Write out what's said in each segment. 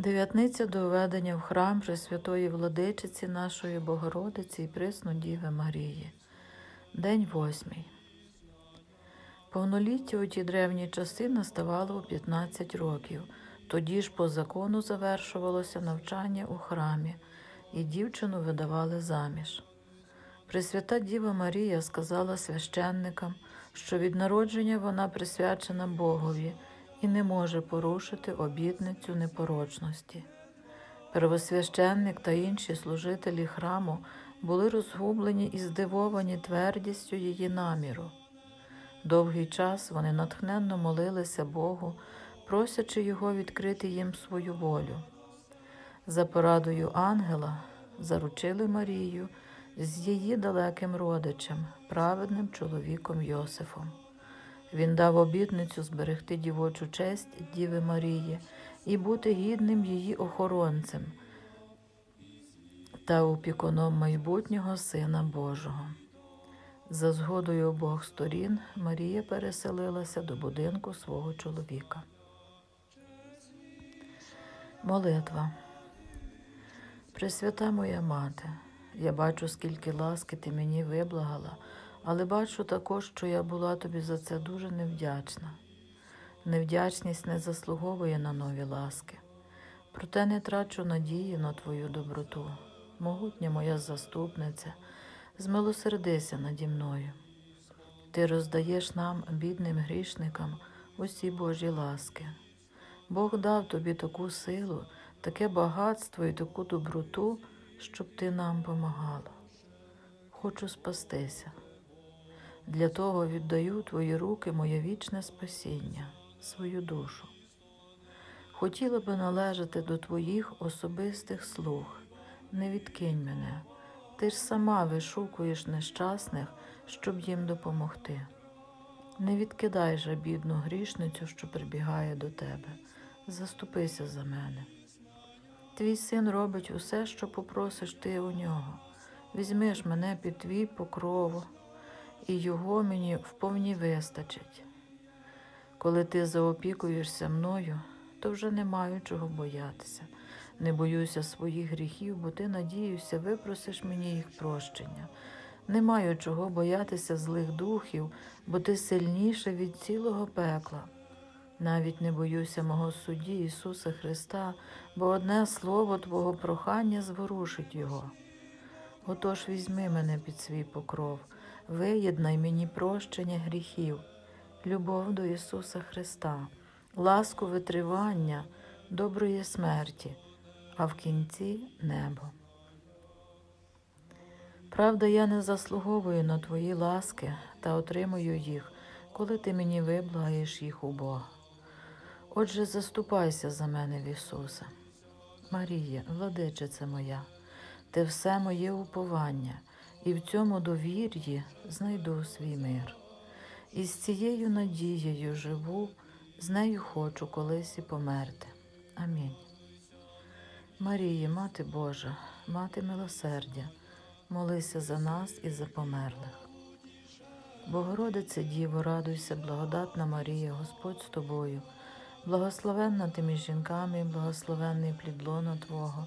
Дев'ятниця до введення в храм Пресвятої Владичиці нашої Богородиці і Пресну Діви Марії. День восьмий. Повноліття у ті древні часи наставало у 15 років. Тоді ж по закону завершувалося навчання у храмі, і дівчину видавали заміж. Пресвята Діва Марія сказала священникам, що від народження вона присвячена Богові і не може порушити обітницю непорочності. Первосвященник та інші служителі храму були розгублені і здивовані твердістю її наміру. Довгий час вони натхненно молилися Богу, просячи Його відкрити їм свою волю. За порадою ангела заручили Марію з її далеким родичем, праведним чоловіком Йосифом. Він дав обітницю зберегти дівочу честь Діви Марії і бути гідним її охоронцем та опікуном майбутнього Сина Божого. За згодою обох сторін Марія переселилася до будинку свого чоловіка. Молитва. Пресвята моя мати, я бачу, скільки ласки ти мені виблагала, але бачу також, що я була тобі за це дуже невдячна. Невдячність не заслуговує на нові ласки. Проте не трачу надії на твою доброту. Могутня моя заступниця, змилосердися наді мною. Ти роздаєш нам, бідним грішникам, усі Божі ласки. Бог дав тобі таку силу, таке багатство і таку доброту, щоб ти нам помагала. Хочу спастися. Для того віддаю твої руки моє вічне спасіння, свою душу. Хотіла би належати до твоїх особистих слуг, не відкинь мене, ти ж сама вишукуєш нещасних, щоб їм допомогти. Не відкидай же бідну грішницю, що прибігає до тебе, заступися за мене. Твій син робить усе, що попросиш ти у нього. Візьмиш мене під твій покрову, і його мені вповні вистачить. Коли ти заопікуєшся мною, то вже не маю чого боятися. Не боюся своїх гріхів, бо ти, надіюся, випросиш мені їх прощення. Не маю чого боятися злих духів, бо ти сильніше від цілого пекла. Навіть не боюся мого судді Ісуса Христа, бо одне слово Твого прохання зворушить Його. Отож візьми мене під свій покров, виєднай мені прощення гріхів, любов до Ісуса Христа, ласку витривання, доброї смерті, а в кінці небо. Правда, я не заслуговую на Твої ласки та отримую їх, коли ти мені виблагаєш їх у Бога. Отже, заступайся за мене в Ісуса. Марія, владичиця моя, ти все моє уповання, і в цьому довір'ї знайду свій мир. І з цією надією живу, з нею хочу колись і померти. Амінь. Марії, Мати Божа, Мати милосердя, молися за нас і за померлих. Богородице Діво, радуйся, благодатна Марія, Господь з тобою, благословенна ти між жінками, і благословенний плід лона Твого,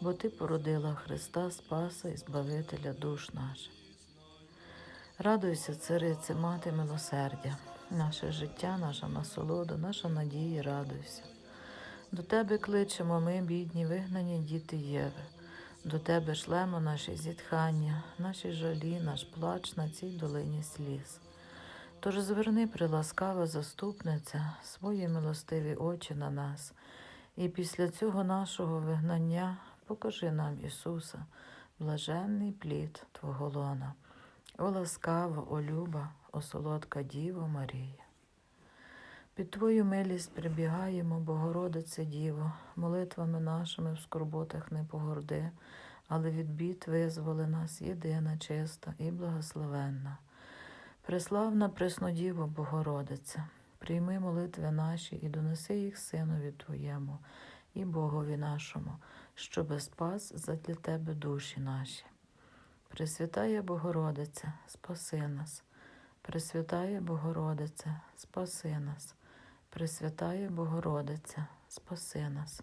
бо Ти породила Христа Спаса і Збавителя душ наших. Радуйся, царице, мати милосердя, наше життя, наша насолода, наша надія, радуйся. До тебе кличемо ми, бідні, вигнані діти Єви. До тебе шлемо наші зітхання, наші жалі, наш плач на цій долині сліз. Тож зверни, приласкава заступниця, свої милостиві очі на нас, і після цього нашого вигнання покажи нам, Ісуса, блаженний плід Твого лона. О ласкава, о люба, о солодка Діво Марія. Під Твою милість прибігаємо, Богородице Діво, молитвами нашими в скорботах не погорди, але від бід визволи нас єдина, чиста і благословенна. Преславна Преснодіво Богородиця, прийми молитви наші і донеси їх Синові Твоєму і Богові нашому, щоби спас задля Тебе душі наші. Пресвятая Богородиця, спаси нас. Пресвятая Богородиця, спаси нас. Пресвятая Богородиця, спаси нас.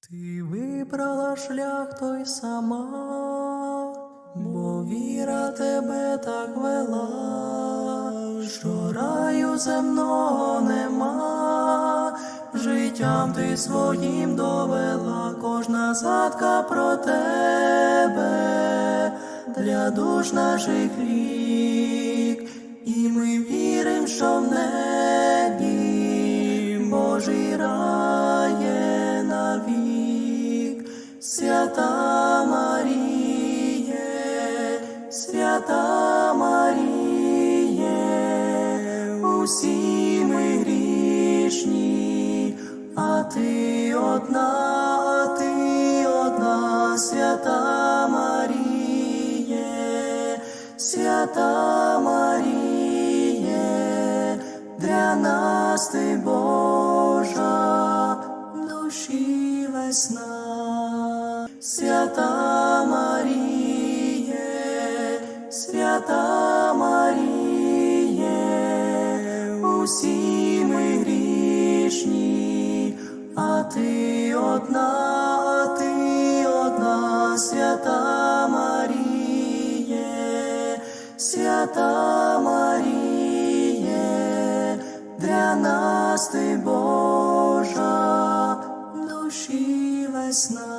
Ти вибрала шлях той сама, бо віра тебе так вела, що раю земного нема, життям ти своїм довела, кожна згадка про тебе для душ наших лік, і ми вірим, що в небі Божий рає навік, свята Маріє, свята Маріє, усі ти одна, ти одна, свята Маріє, свята Маріє, для нас ти Божа, душі весна, свята Маріє, свята Маріє, усі ми грішні, а ти одна, а ти одна, свята Маріє, свята Маріє, для нас ти Божа, душі весна.